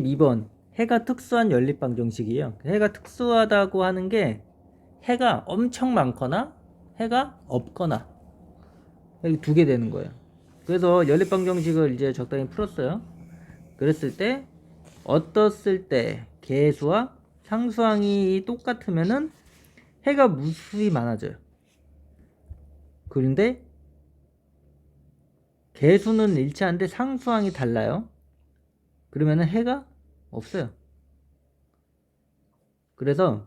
12번 해가 특수한 연립방 정식이에요. 해가 특수하다고 하는 게 해가 엄청 많거나 해가 없거나 여기 두 개 되는 거예요. 그래서 연립방 정식을 이제 적당히 풀었어요. 그랬을 때 어떻을 때 개수와 상수항이 똑같으면은 해가 무수히 많아져요. 그런데 개수는 일치한데 상수항이 달라요. 그러면은 해가 없어요. 그래서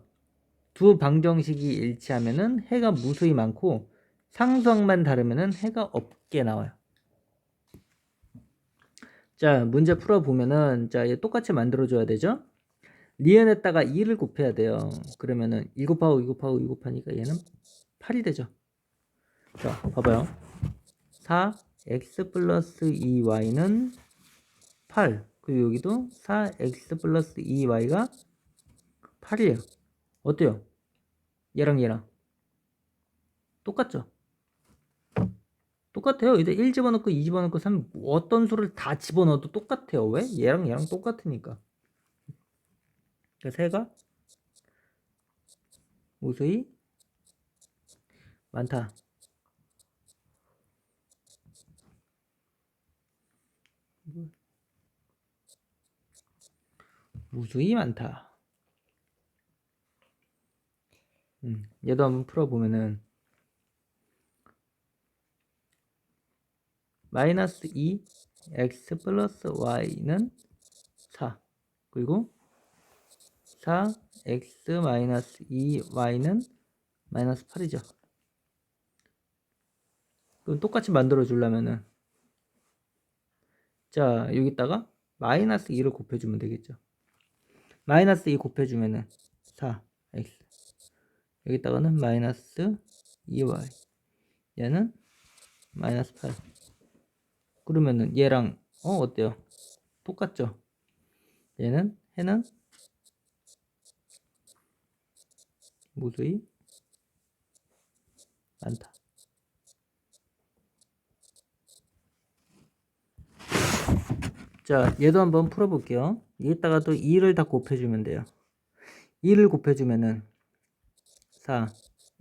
두 방정식이 일치하면은 해가 무수히 많고 상수항만 다르면은 해가 없게 나와요. 자, 문제 풀어 보면은 자, 얘 똑같이 만들어 줘야 되죠? 리은에다가 2를 곱해야 돼요. 그러면은 2 곱하고 2 곱하고 2 곱하니까 얘는 8이 되죠. 자, 봐봐요. 4x 플러스 2y는 8. 그리고 여기도 4x 플러스 2y가 8이에요. 어때요? 얘랑 얘랑. 똑같죠? 똑같아요. 이제 1 집어넣고 2 집어넣고 3 어떤 수를 다 집어넣어도 똑같아요. 왜? 얘랑 얘랑 똑같으니까. 그래서 해가 무수히 많다. 무수히 많다. 음, 얘도 한번 풀어보면은 마이너스 2 x 플러스 y는 4 그리고 4 x 마이너스 2 y는 마이너스 8이죠. 그럼 똑같이 만들어 주려면은 자 여기다가 마이너스 2를 곱해주면 되겠죠. 마이너스 2 곱해주면은 4x 여기다가는 마이너스 2y 얘는 마이너스 8 그러면은 얘랑 어 어때요? 똑같죠? 얘는 해는 무수히 많다. 자, 얘도 한번 풀어볼게요. 여기다가 또 2를 다 곱해주면 돼요. 2를 곱해주면은 4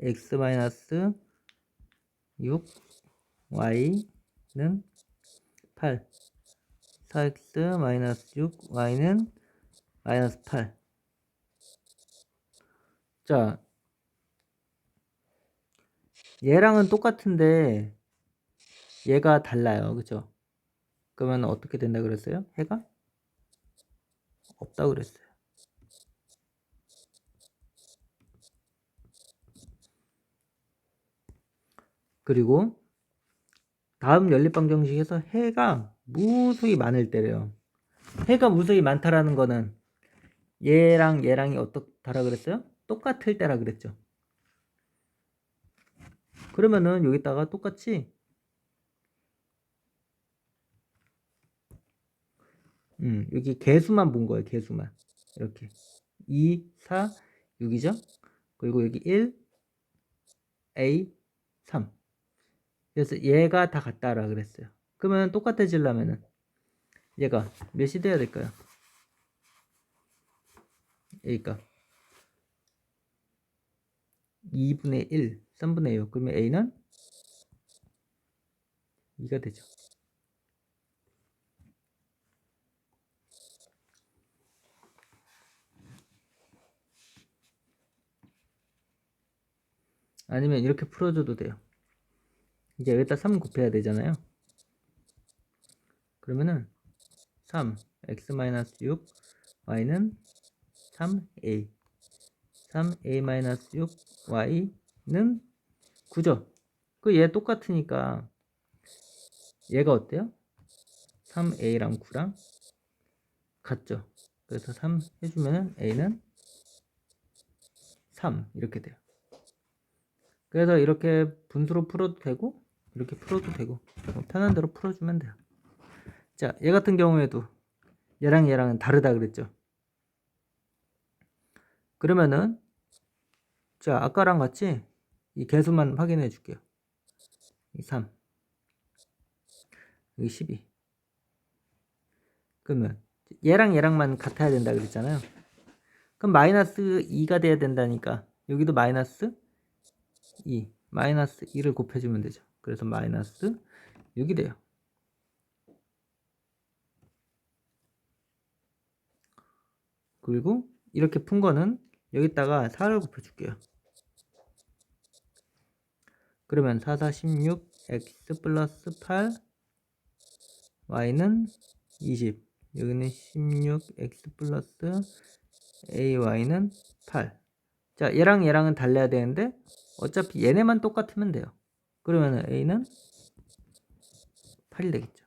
x 마이너스 6 y는 8 4x 마이너스 6 y는 마이너스 8 자, 얘랑은 똑같은데 얘가 달라요. 그죠? 그러면 어떻게 된다 그랬어요? 해가 없다 그랬어요. 그리고 다음 연립방 정식에서 해가 무수히 많을 때래요. 해가 무수히 많다라는 거는 얘랑 얘랑이 어떻다라 그랬어요? 똑같을 때라 그랬죠. 그러면은 여기다가 똑같이 음, 여기 개수만 본 거예요. 개수만. 이렇게 2, 4, 6이죠. 그리고 여기 1, A, 3. 그래서 얘가 다 같다라 그랬어요. 그러면 똑같아지려면은 얘가 몇이 돼야 될까요? A가 2분의 1, 3분의 6. 그러면 A는 2가 되죠. 아니면 이렇게 풀어줘도 돼요. 이제 여기다 3 곱해야 되잖아요. 그러면은 3 x-6 y는 3a 3a-6 y는 9죠. 그 얘 똑같으니까 얘가 어때요? 3a랑 9랑 같죠. 그래서 3 해주면은 a는 3 이렇게 돼요. 그래서 이렇게 분수로 풀어도 되고 이렇게 풀어도 되고 뭐 편한 대로 풀어주면 돼요. 자, 얘 같은 경우에도 얘랑 얘랑은 다르다 그랬죠. 그러면은 자, 아까랑 같이 이 개수만 확인해 줄게요. 이 3. 여기 12. 그러면 얘랑 얘랑만 같아야 된다 그랬잖아요. 그럼 마이너스 2가 돼야 된다니까 여기도 마이너스 2 마이너스 2를 곱해주면 되죠. 그래서 마이너스 6이 돼요. 그리고 이렇게 푼 거는 여기다가 4를 곱해줄게요. 그러면 4, 4, 16, x 플러스 8, y는 20. 여기는 16, x 플러스 ay는 8. 자, 얘랑 얘랑은 달라야 되는데 어차피 얘네만 똑같으면 돼요. 그러면 a는 8이 되겠죠.